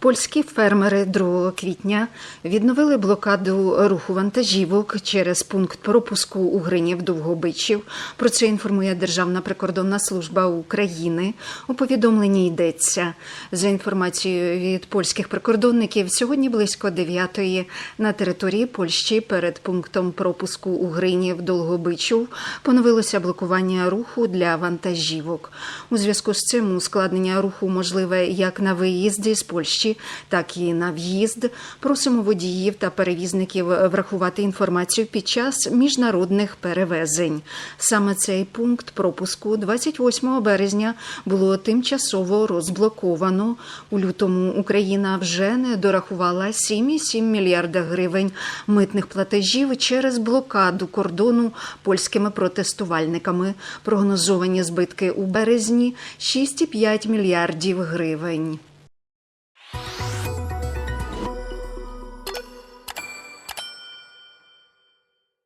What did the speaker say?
Польські фермери 2 квітня відновили блокаду руху вантажівок через пункт пропуску у Гринів Довгобичів. Про це інформує Державна прикордонна служба України. У повідомленні йдеться за інформацією від польських прикордонників. Сьогодні близько 9-ї на території Польщі перед пунктом пропуску у Гринів Долгобичів поновилося блокування руху для вантажівок. У зв'язку з цим ускладнення руху можливе як на виїзді з Польщі, так і на в'їзд. Просимо водіїв та перевізників врахувати інформацію під час міжнародних перевезень. Саме цей пункт пропуску 28 березня було тимчасово розблоковано. У лютому Україна вже не дорахувала 7,7 мільярда гривень митних платежів через блокаду кордону польськими протестувальниками. Прогнозовані збитки у березні 6,5 мільярдів гривень.